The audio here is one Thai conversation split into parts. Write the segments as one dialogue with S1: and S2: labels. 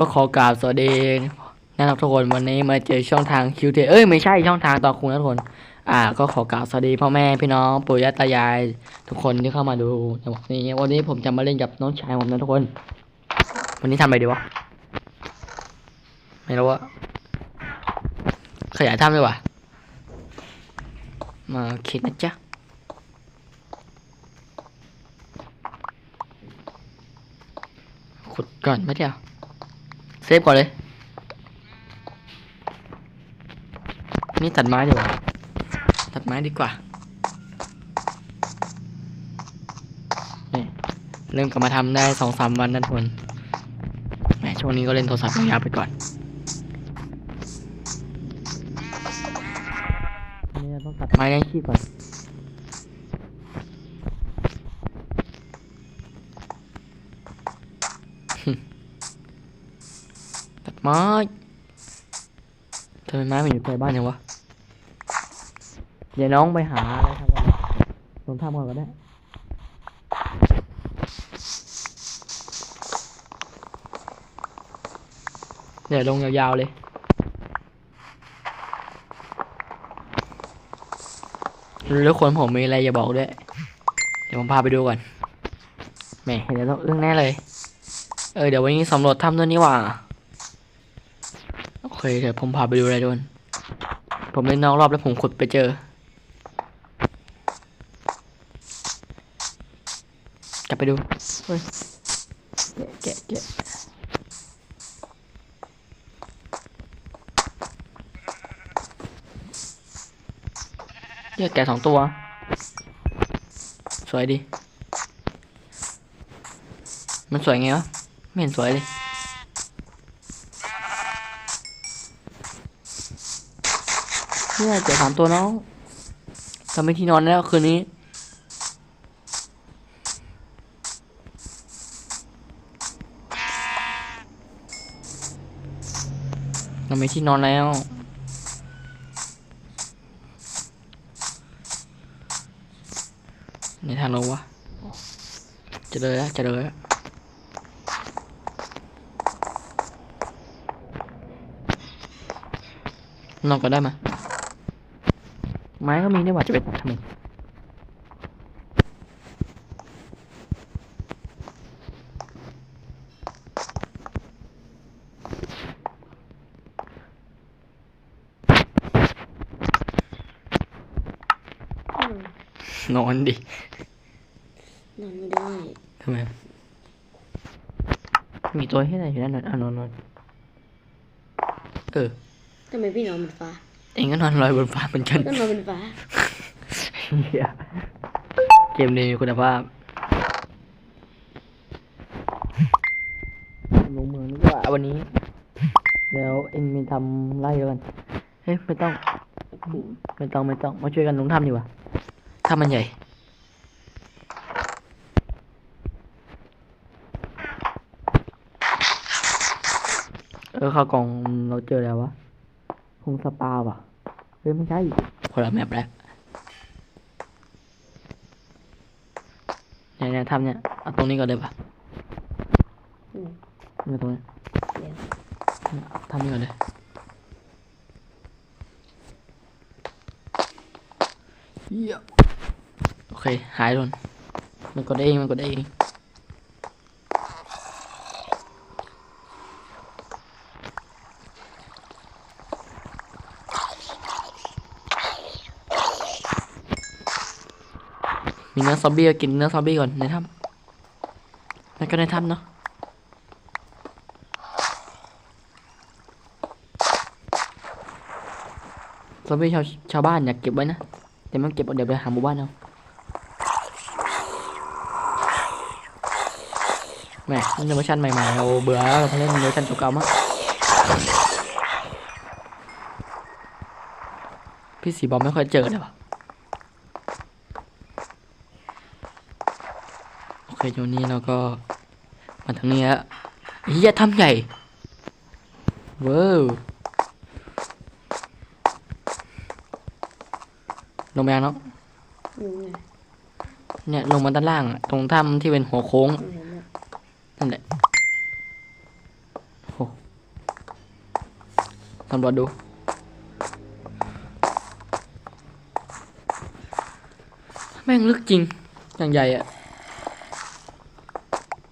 S1: ก็ขอกราบสวัสดีนะครับทุกคนวันนี้มาเจอช่องทางคิวเทเอ้ยไม่ใช่ช่องทางต่อคุณนะทุกคน อ่า ก็ขอกราบสวัสดีพ่อแม่พี่น้องปู่ย่าตายาย ทุกคนที่เข้ามาดูในวันนี้ วันนี้ผมจะมาเล่นกับน้องชายผมนะทุกคน วันนี้ทำอะไรดีวะไม่รู้ว่าขยายถ้ำดีกว่า มาคิดนะจ๊ะขุดก่อนไม่เดียวเซฟก่อนเลย นี่ตัดไม้ดีกว่าตัดไม้ดีกว่านี่เริ่มกลับมาทำได้สองสามวันนั่นทวนแหมช่วงนี้ก็เล่นโทรศัพท์ยาวไปก่อน นี่เราต้องตัดไม้ให้ขี้ก่อนตัดไม้ทำไมไม้มันอยู่ใกล้บ้านยังวะ เดี๋ยวน้องไปหาอะไรทำกันลงทำก่อนก็ได้เดี๋ยวลงยาวๆเลย แล้วคนผมมีอะไรจะบอกด้วย เดี๋ยวผมพาไปดูก่อนแหมเดี๋ยวต้องอึ้งแน่เลย เออเดี๋ยววันนี้สำรวจถ้ำด้วยนี่หว่า โอเคเดี๋ยวผมพาไปดูอะไรด้วยผมเล่นนอกรอบแล้วผมขุดไปเจอกลับไปดูเฮ้ย เรียกแกสองตัว สวยดี มันสวยไงวะ ไม่เห็นสวยเลย เนี่ยเจอสามตัวน้องทำไม่ที่นอนแล้วคืนนี้เราไม่ที่นอนแล้ว ในทางเราวะ จะเลยแล้วจะเลยแล้วนอนก็ได้มา ไม้ก็มีนี่หว่าจะไปตัดทำไมนอนดิ
S2: นอนไม่ได้
S1: ทำไมมีตัวให้ไหนอยู่นั่นน่ะอะนอนนอนเออ
S2: ทำไมพี่นอนบนฟ้า
S1: เองก็นอนลอยบนฟ้าเหมือนกัน
S2: ก็นอนบนฟ้า
S1: เหี้ยเกมนี้มีคุณภาพลงเมืองดีกว่าวันนี้เดี๋ยวเองมีทำไร่แล้วกัน เฮ้ยไม่ต้อง ไม่ต้องไม่ต้อง มาช่วยกันลงถ้ำดีกว่าถ้ำมันใหญ่ เออข้าวกล่องเราเจอแล้ววะคงสปาว่ะเฮ้ยไม่ใช่คนละแมปแล้วเนี่ยเนี่ยทำเนี่ยเอาตรงนี้ก่อนเลยปะ
S2: อืม
S1: เนี่ยตรงนี้
S2: เดี๋ยว
S1: ทำนี่ก่อนเลยเยี่ยมโอเค หายโดนมันกดได้เอง มันกดได้เอง นื้อซอมบี้กินเนื้อซอมบี้ก่อนในถ้ำนั่นก็ในถ้ำเนาะซอมบี้ชาวชาวบ้านอยากเก็บไว้นะแต่ม่ต้องเก็บเอาเดี๋ยวไปหาหมู่บ้านเอาแม่นี่เวอร์ชันใหม่ๆเราเบื่อแล้วเราเล่นเวอร์ชันเก่าๆมั้งพี่สีบอมไม่ค่อยเจอเลยวะโอ เคช่วงนี้เราก็มาทางนี้แล้วเฮียทำใหญ่เว้าวลงไปยังเนาะ
S2: นู่นไง
S1: เนี่ยลงมาด้านล่างอะตรงถ้ำที่เป็นหัวโค้ง
S2: เห็นแล้ว
S1: นั่นแหละโอ้ตำรวจดู แม่งลึกจริงอย่างใหญ่อะ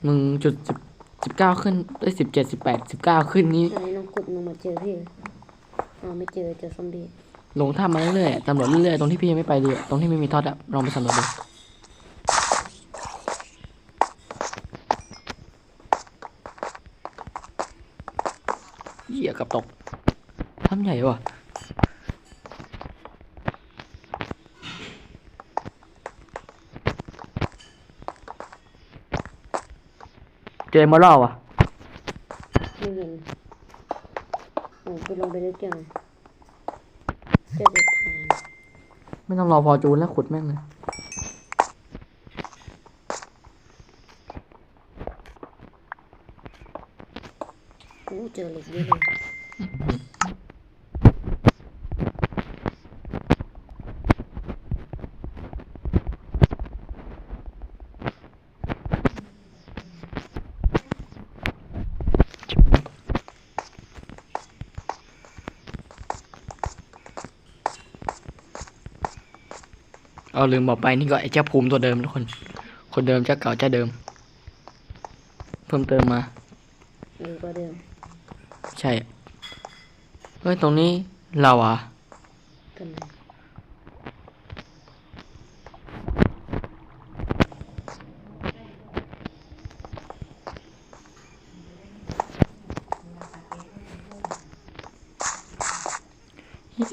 S1: มึงจุดสิบสิบเก้าขึ้นได้สิบเจ็ดสิบแปดสิบเก้าขึ้นนี้
S2: อะไรน้องกดลงมาเจอพี่อ๋อไม่เจอเจอซอมบี้
S1: ลงถ้ำมาเรื่อยๆอะตำรวจเรื่อยๆตรงที่พี่ยังไม่ไปดีอะตรงที่ไม่มีทอดอะลองไปสำรวจดูเหยียกับตกถ้ำใหญ่ว่ะ จอมาล่อว่ะ
S2: ไม่เห็นโอ้ไปลงไปลึกจังเจอเด็กทาง
S1: ไม่ต้องรอพอจูนแล้วขุดแม่งเลย
S2: โอ้เจอเหล็กเยอะเลย
S1: ลืมบอกไปนี่ก็ไอ้เจ้าภูมิตัวเดิมทุกคน คนเดิมเจ้าเก่าเจ้าเดิม เพิ่มเติมมา
S2: เออก็เดิม
S1: ใช่ เฮ้ย ตรงนี้เราอะ
S2: ทำไม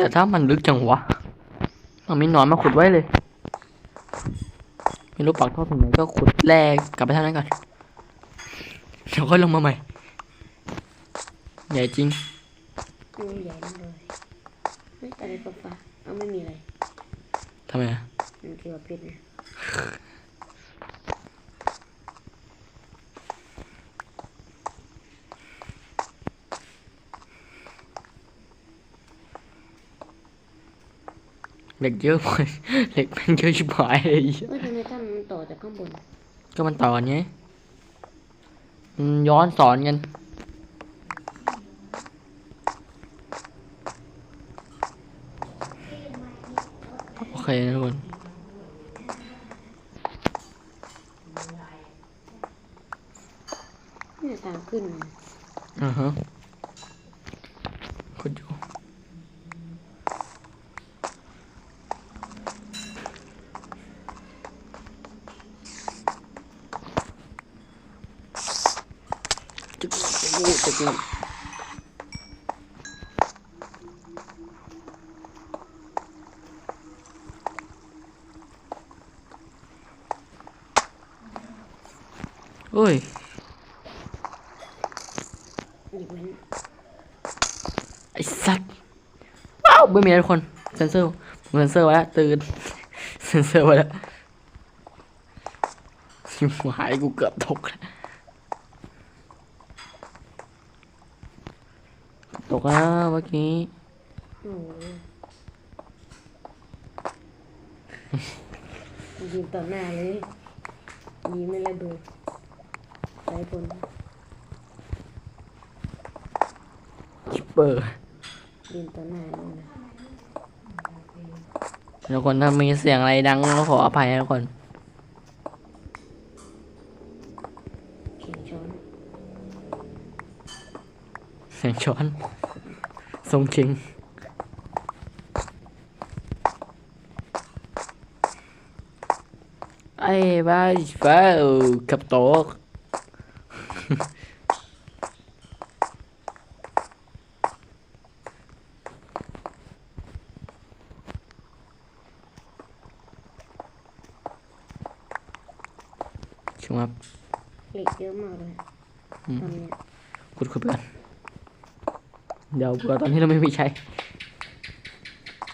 S1: แต่ถ้ามันลึกจังวะ เราไม่นอนมาขุดไว้เลย ไม่รู้ปักท่อถึงไหนก็ขุดแรกกลับไปทางนั้นก่อนเดี๋ยวค่อยลงมาใหม่ ใหญ่จริง
S2: โอ้ใหญ่มากเลยไม่แต่อะไรฟ้าๆเอาไม่มีอะไร
S1: ทำไมอะ
S2: มันคือว่าเพชรนะ
S1: เหล็กเยอะหมดเหล็กแม่งเยอะชิบหายเลย
S2: เอ้ยทำไมถ้ามันต่อจาก ข้างบน
S1: ก็มันต่อกันไงมันย้อนสอนกัน โอเคนะทุกคน
S2: เนี่ยทางขึ้นมา
S1: อือฮะคุณอยู่ ตะกี้โอ้ยไอ้สัตว์ว้าวไม่มีทุกคนเซนเซอร์เซนเซอร์ไว้แล้วตื่นเซนเซอร์ไว้แล้วชิบหายกูเกือบตกแล้วตก แล้วเมื่อกี้
S2: โอ้โหยิงต่อหน้าเลยยิงไม่ระเบิดสายฝน
S1: ชิปเปอร์
S2: ยิงต่อหน้าเลยนะ
S1: ทุกคนถ้ามีเสียงอะไรดังก็ขออภัยนะทุกคน
S2: เขียนช้อน
S1: เสียงช้อน ทรงชิงไอ้บ้าฟ้ากับโต๊ะช่วงครับ
S2: เหล็กเยอะมากเลย
S1: อืม
S2: ทำเนี่ย
S1: ขุดขุดไปก่อนเดี๋ยวเผื่อตอนที่เราไม่มีใช้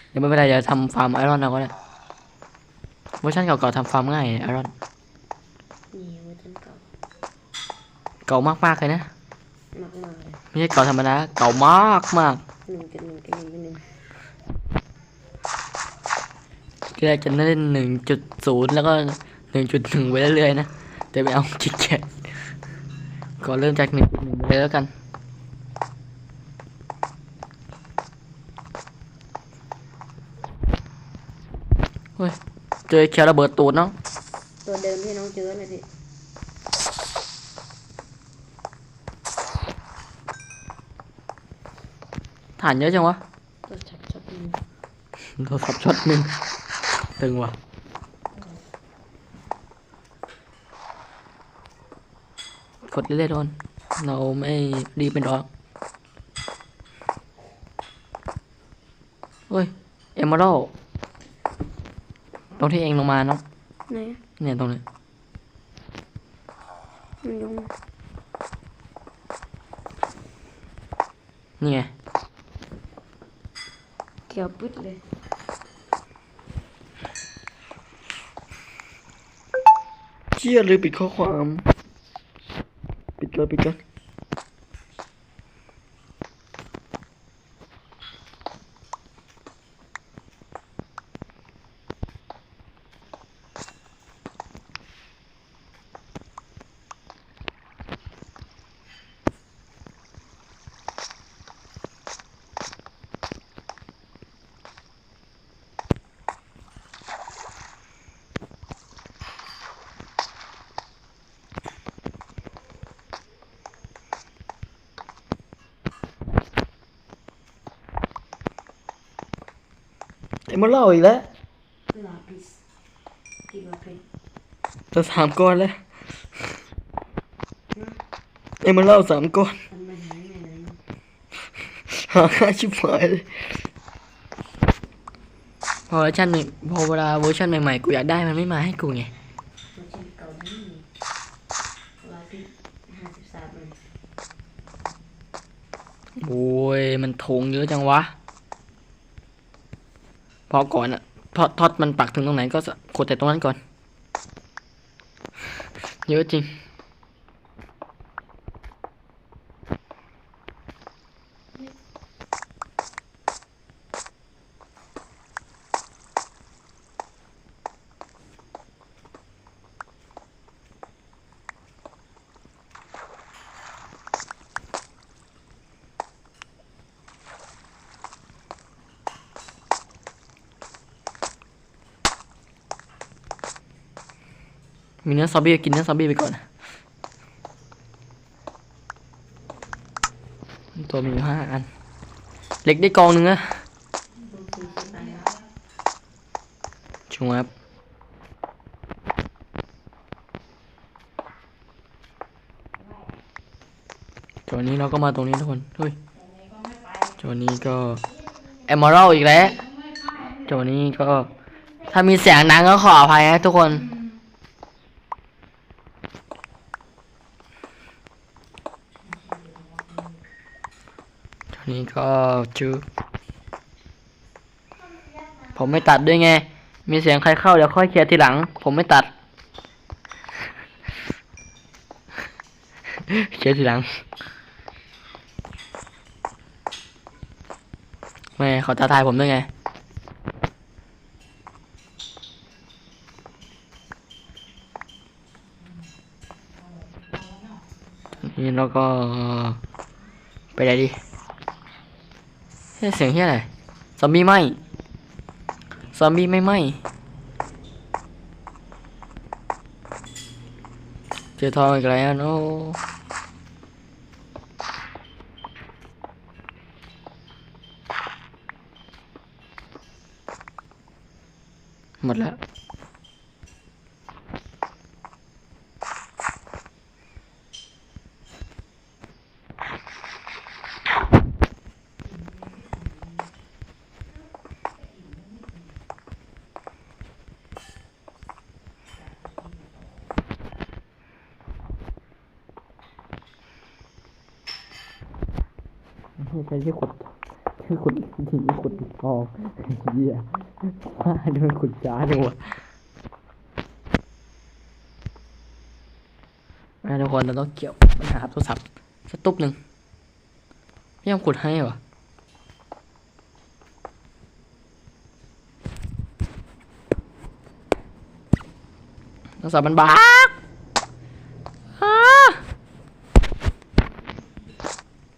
S1: เดี๋ยวไม่เป็นไรเดี๋ยวทำฟาร์มไอรอนเอาก็ได้เวอร์ชันเก่าๆทำฟาร์มง่ายไอรอน
S2: นี่เวอร์ชันเก่า
S1: เก่ามากๆเลยนะ
S2: มากมากๆเลย
S1: ไม่ใช่เก่าธรรมดาเก่ามากมาก
S2: หนึ่งจุดหนึ่งจุดหนึ่งจุดหนึ่ง
S1: ที่แรกจะเล่นหนึ่งจุดศูนย์แล้วก็หนึ่งจุดหนึ่งไปเรื่อยๆนะแต่ไม่เอาขี้เกียจก็เริ่มจากหนึ่งจุดหนึ่งไปเลยแล้วกัน เฮ้ยเจอแคลระเบิดตูดเนาะ
S2: ตัวเดิมที่น้องเจอเลยพี่
S1: ฐานเยอะจังวะ
S2: ตัวชัดชัดๆนี่
S1: โทรศัพท์ช็อตหนึ่งตึงว่ะกดเรื่อยๆโดนเราไม่รีบเป็นรอกเฮ้ย เอมเมอรัล ตรงที่เองลงมาเนาะ
S2: ไหน
S1: เนี่ยตรงนี้
S2: มันยง
S1: นี่ไง
S2: เกี่ยวปึ๊ดเลย
S1: เชี่ยเลยปิดข้อความ ปิดก่อนปิดก่อน เอมเมอรัลอีกแล้ว
S2: ลาปิสกี่ว่าเป็น
S1: จะสามก้อนแล้วเอมเมอรัลสามก้อน
S2: มันไม่หายไงเลย
S1: หาค่าชิบหายเลยพอเวอร์ชันหนึ่งพอเวลาเวอร์ชันใหม่ๆกูอยากได้มันไม่มาให้กูไง
S2: ตัวชิ้นเก่านี่ลาปิสห้าสิบสามเลย
S1: โอ้ยมันทงเยอะจังวะ พอก่อนอะพอดทอดมันปักถึงตรงไหนก็กดแต่ตรงนั้นก่อน เยอะจริง มีเนื้อซอมบี้กินเนื้อซอมบี้ไปก่อนตัวมีอยู่ห้าอัน เหล็กได้กองหนึ่งอะชงครับจอนี้เราก็มาตรงนี้ทุกคนเฮ้ยจอนี้ก็เอมเมอรัลอีกแล้วจอนี้ก็ ถ้ามีเสียงดังก็ขออภัยนะทุกคน นี้ก็จูผมไม่ตัดด้วยไง มีเสียงใครเข้าเดี๋ยวค่อยเคลียร์ทีหลัง ผมไม่ตัด เคลียร์ทีหลัง ไม่เขาท้าทายผมด้วยไงนี่เราก็ไปไหนดี เสียงเฮียอะไรซอมบี้ไหมซอมบี้ไม่ไหมเจอทองอีกแล้วโน้หมดแล้ว ใช้ที่ขุดที่ขุดหินขุดทองเหี้ยว่าดูมันขุดจ้าดูวะทุกคนเราต้องเกี่ยวปัญหาโทรศัพท์สักตุ๊บหนึ่งไม่ยอมขุดให้วะโทรศัพท์มันบักอ้า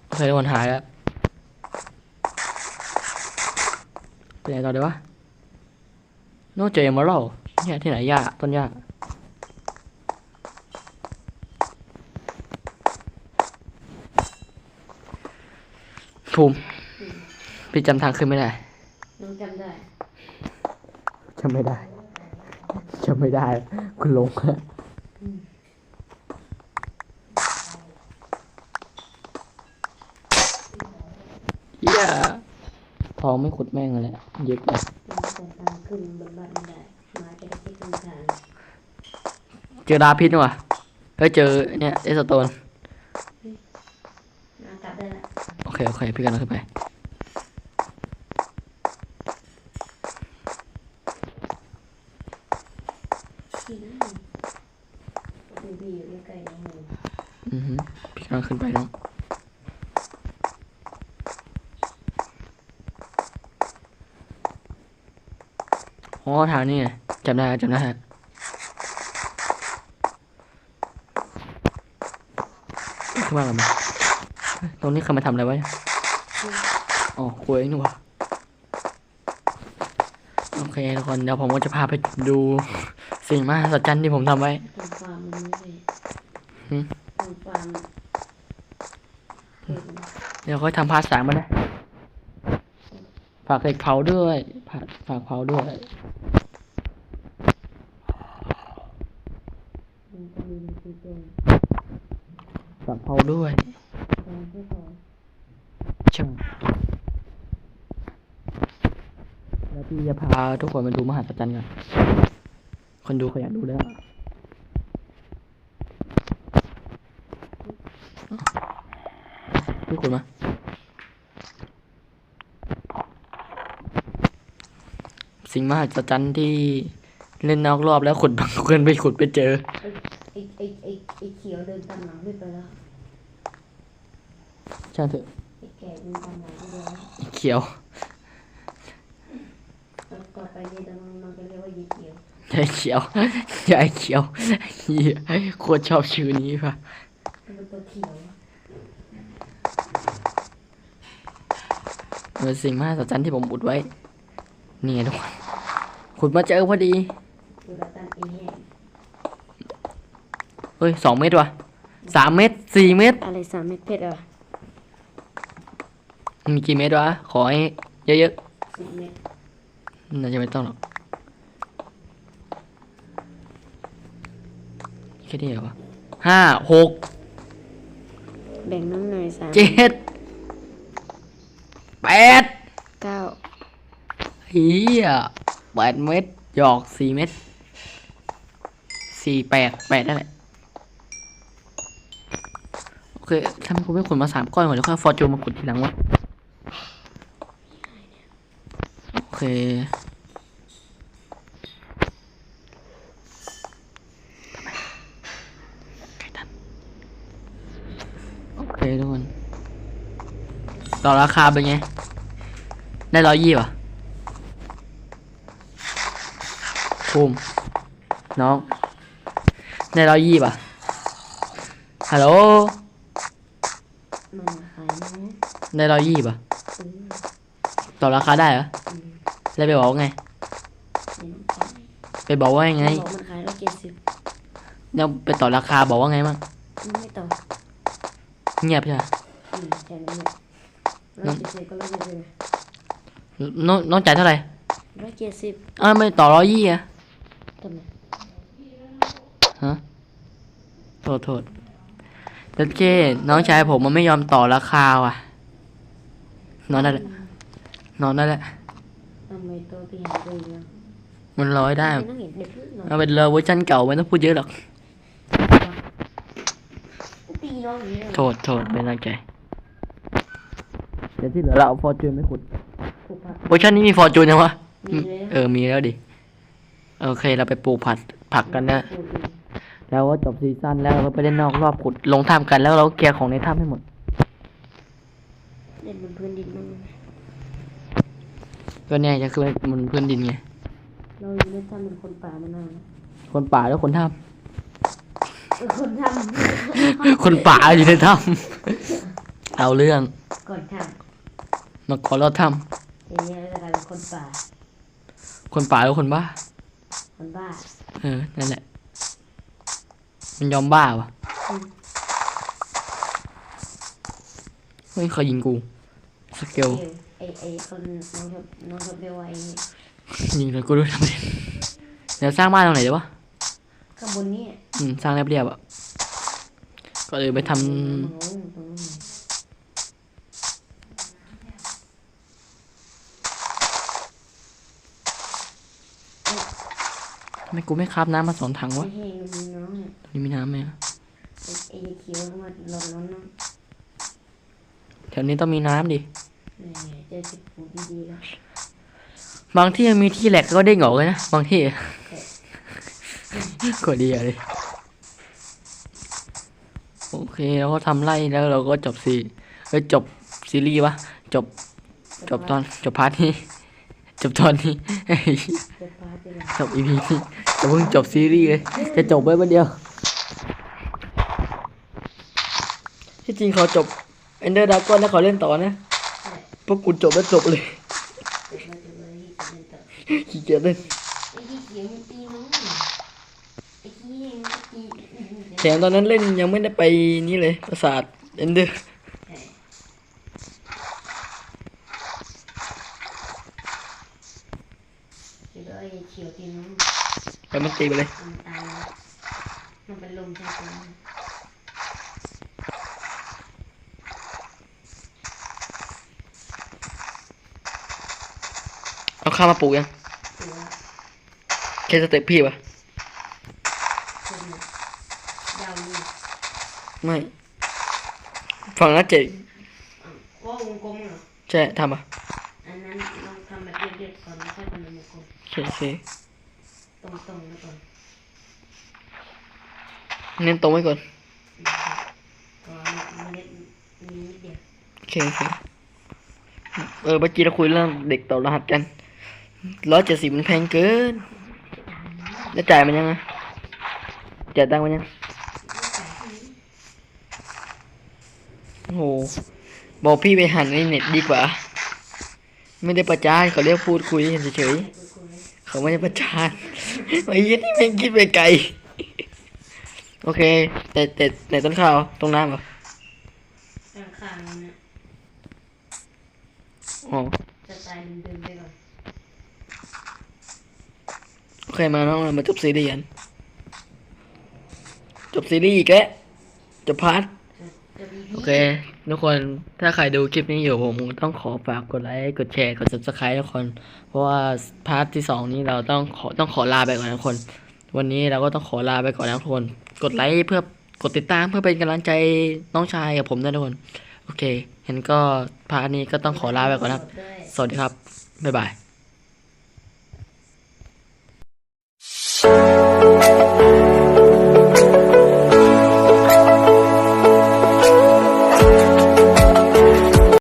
S1: โอเคทุกคนหายแล้ว ไปไหนต่อดีวะโน่เจอมาแล้วเนี่ยที่ไหนหญ้าต้นหญ้าภูมิพี่จำทางขึ้นไม่ได้
S2: น้องจำได้
S1: จำไม่ได้จำไม่ได้ คุณลงเหี้ย ทองไม่ขุดแม่งเลยแหละเย็บไป
S2: น้องแต่ทางขึ้นบนบ้านไม่ได้มาจะได้ที่ขึ้นทาง
S1: เจอดาพิษว่ะเฮ้ยเจอเนี่ยเอสโตน
S2: น้ากลับได้ละ
S1: โอเคโอเคพี่กันขึ้นไป
S2: ที่นั่นดูพี่อยู่ใกล้ๆน้องเลย
S1: อือหือพี่กันขึ้นไปน้อง อ๋อทางนี้ไงจำได้แล้วจำได้แล้วขึ้นมากันไหมเฮ้ยตรงนี้ใครมาทำอะไรไว้เนี่ยอ๋อคุยเองนี่หว่าโอเคทุกคนเดี๋ยวผมก็จะพาไปดูสิ่งมหัศจรรย์ที่ผมทำไว้
S2: ทำฟาร์มมันไม่ใช่
S1: หืม
S2: ทำฟาร์มเห็น
S1: เดี๋ยวค่อยทำพาร์ทสามมานะฝากเหล็กเผาด้วย ฝากฝากเผาด้วย
S2: มันจะมีคือเป็น
S1: ฝากเผาด้วย
S2: ฟาร์มเพื่อขอ
S1: ช่างแล้วพี่จะพาทุกคนไปดูมหัศจรรย์กัน คนดูเขาอยากดูแล้วพี่คุณมา สิ่งมหัศจรรย์ที่เล่นนอกรอบแล้วขุดบางเพื่อนไปขุดไปเจอ
S2: ไอ้ไอ้ไอ้ไอ้เขียวเดินตามหลังไม่ไปแล้ว
S1: ช่างเถอะ
S2: ไอ้แก่เดินตามหลังไม่ไปแล้ว
S1: เขียว
S2: แล้วต่อไปเนี่ยมันมันก็เรียกว่ายีเขียวยา
S1: ยเขียวยายเขียวเหี้ยโคตรชอบชื่อนี้ป่ะ
S2: มันเป็นตัวเขียว
S1: เป็นสิ่งมหัศจรรย์ที่ผมอุดไว้ นี่ไงทุกคนขุดมาเจอพอดี
S2: ตัวละตันเอแห้ง
S1: เฮ้ยสองเมตรว่ะสามเมตรสี่เมตร
S2: อะไรสามเม็ดเพชรอะ
S1: มีกี่เมตรวะ ขอให้เยอะ
S2: สิบเม็ด
S1: ๆ น่าจะไม่ต้องหรอกแค่นี้เหรอวะห้าหก
S2: แบ่งน้ำหน่อยสาม
S1: เจ็ดแปด
S2: เก้า
S1: เฮียแปดเมตรหยอกสี่เมตรสี่แปดแปดนั่นแหละโอเคทำไมคุณไม่ขุดมาสามก้อนก่อนแล้วค่อยฟอร์จูนมาขุดทีหลังวะโอเค ทำไมใครทำโอเคทุกคน ต่อราคาเป็นไง ได้ร้อยยี่ป่ะภูมิน้อง ได้ร้อยยี่ป่ะ ฮัลโหล
S2: มันขายนะ
S1: ได้ร้อยยี่ป่ะ
S2: ซื้อ
S1: ต่อราคาได้เหรอ
S2: อืม
S1: แล้วไปบอกว่าไง
S2: เห็นขาย
S1: ไปบอกว่ายังไง
S2: มันบอกมันขายแล้วเจ็ดสิบ
S1: แล้วไปต่อราคาบอกว่าไงมั่ง
S2: มันไม่ต่อ
S1: เงียบใช่ไหม
S2: อืมแค่นั้นเลยร้อยเจ็ดสิบก็ร้อยเจ็ดสิบ
S1: น้องน้องจ่ายเท่าไหร่
S2: ร้อยเจ็ดสิบ
S1: อ้าวไม่ต่อร้อยยี่อะ
S2: ทำไม
S1: ฮะโทษโทษแต่เจ้น้องชายผมมันไม่ยอมต่อราคาว่ะ นอนได้แหละนอนได้แหละ
S2: ทำไมตัวพี่หายไปเยอะ
S1: มันร้อยได้
S2: ไม่ต้องเห็นเด็กหน่อย
S1: เอาเป็นเลยเวอร์ชันเก่าไม่ต้องพูดเยอะหรอก
S2: ตีน้องอย่างนี้เลย
S1: โทษโทษไม่ตั้งใจเดี๋ยวที่เหลือเราเอาฟอร์จูนไม่ขุด
S2: ผูกผัก
S1: เวอร์ชันนี้มีฟอร์จูนยังวะ
S2: มีเลย
S1: เออ มีแล้วดิ โอเค เราไปปลูกผัดผักกันนะ
S2: ปลูกดี
S1: แล้วก็จบซีซั่นแล้วเราก็ไปเล่นนอกรอบขุดลงถ้ำกันแล้วเราก็เคลียร์ของในถ้ำให้หมด
S2: เล่นบนพื้นดินมั่ง
S1: ก็เนี่ยจะคือมันพื้นดินไง
S2: เราอยู่ในถ้ำเป็นคนป่ามานานแล้ว
S1: โคนป่าแล้วคนถ้
S2: คนทำ
S1: คนป่าอยู่ในถ้ำ เอาเรื่องำ
S2: คนท
S1: มาขอเราถ้ำ
S2: ทีนี้เราจะกลายเป็นคนป่าำ
S1: คนป่าแล้วคนบ้า
S2: คนบ้า
S1: เออ นั่นแหละ มันยอมบ้าวะ
S2: อืม
S1: เฮ้ยเขายิงกู สเกล
S2: เอวไอไอคนน้องชอบน้องชอบเรียกว่าไอ
S1: ยิงเลยกูด้วยทำไมเดี๋ยวสร้างบ้านตรงไหนดีวะ
S2: ข้างบนนี้
S1: อืม สร้างเรียบๆอะ ก็เลยไปทำ
S2: ตรงนู้นตรงนู้น
S1: ไมกูไม่คาบน้ำมาสองถัง
S2: ไอ
S1: วะ
S2: เฮงมีน้องเนี่ย
S1: ตรงนี้มีน้ำไหมอะ
S2: ไอไอเขียวมาหล่นน้องน้อง
S1: แถวนี้ต้องมีน้ำดิ
S2: เนี่ยเจอจุดปูดีๆแล้ว
S1: บางที่ยังมีที่แหลกก็เด้งออกเลยนะ บางที่กดดีอะเลยโอเคเราก็ทำไล่แล้วเราก็จบซีเอ้ยจบซีรีส์วะ จบ จบตอนจบพาร์ทนี้ จบตอนนี้
S2: จะพาไปเลย
S1: จบอีพีนี้จะเพิ่งจบซีรีส์เลย จะจบไว้วันเดียว ที่จริงเขาจบเอนเดอร์ดากอนแล้วเขาเล่นต่อนะ
S2: ใช่
S1: พวกกูจบแล้วจบเลย
S2: จบมาจบเลยจะเล่นต่อ
S1: ขี้เกียจเล่น
S2: ไอ้ที่เขียวมันตีน้องไอ้ที่เฮงมันตีอื้อหือ
S1: แถมตอนนั้นเล่นยังไม่ได้ไปนี่เลย ปราสาทเอนเดอร์
S2: ใช่เดี๋ยวไอ้เขียวตีน้อง
S1: ไป มันตีไปเลย
S2: มันตายแล้วมันเป็นลมใช่ไหม
S1: เอาข้าวมาปลูกยัง
S2: ตัว
S1: แค่สเต็ปพี่ปะ
S2: คนเนี่ยยาวนี่
S1: ไม่ฝั่งนั้นเจ๋ง
S2: อะว่าวงกลมเหรอ
S1: ใช่ทำปะ
S2: อันนั้นลองทำแบบเรียบๆก่อนแล้วค่อยทำเป็นวงกลม
S1: โอเคโอเค
S2: ตรงๆแล้วก่อน
S1: เน้นตรงไว้ก่อน
S2: ก็เมล็ดมีนิดเดียว
S1: โอเคโอเคเออเมื่อกี้เราคุยเรื่องเด็กต่อรหัสกันร้อยเจ็ดสิบมันแพงเกิน แล้วจ่ายมันยังไงจ่ายตังค์มันยังโอ้โหบอกพี่ไปหันในเน็ตดีกว่า ไม่ได้ประจานเขาเรียกพูดคุยกันเฉยๆเขาไม่ได้ประจาน ไอ้ยี่นี่แม่งคิดไปไกล โอเค แต่แต่แต่ต้นข้าวตรงน้ำเหรอ
S2: ข้างๆนั่นนะ
S1: อ๋อ
S2: จะตายเดิมๆไปก่อน
S1: โอเคมาน้องเรามาจบซีรีส์กันจบซีรีส์อีกแล้วจบพาร์ท
S2: จะจะมี
S1: โอเค ทุกคนถ้าใครดูคลิปนี้อยู่ผมต้องขอฝากกดไลค์กดแชร์กด subscribe ทุกคน เพราะว่าพาร์ทที่สองนี้เราต้องขอต้องขอลาไปก่อนนะทุกคน วันนี้เราก็ต้องขอลาไปก่อนนะทุกคน กดไลค์เพื่อกดติดตามเพื่อเป็นกำลังใจน้องชายกับผมด้วยทุกคน โอเคเห็นก็พาร์ทนี้ก็ต้องขอลาไปก่อนนะครับ สวัสดีครับ บ๊ายบาย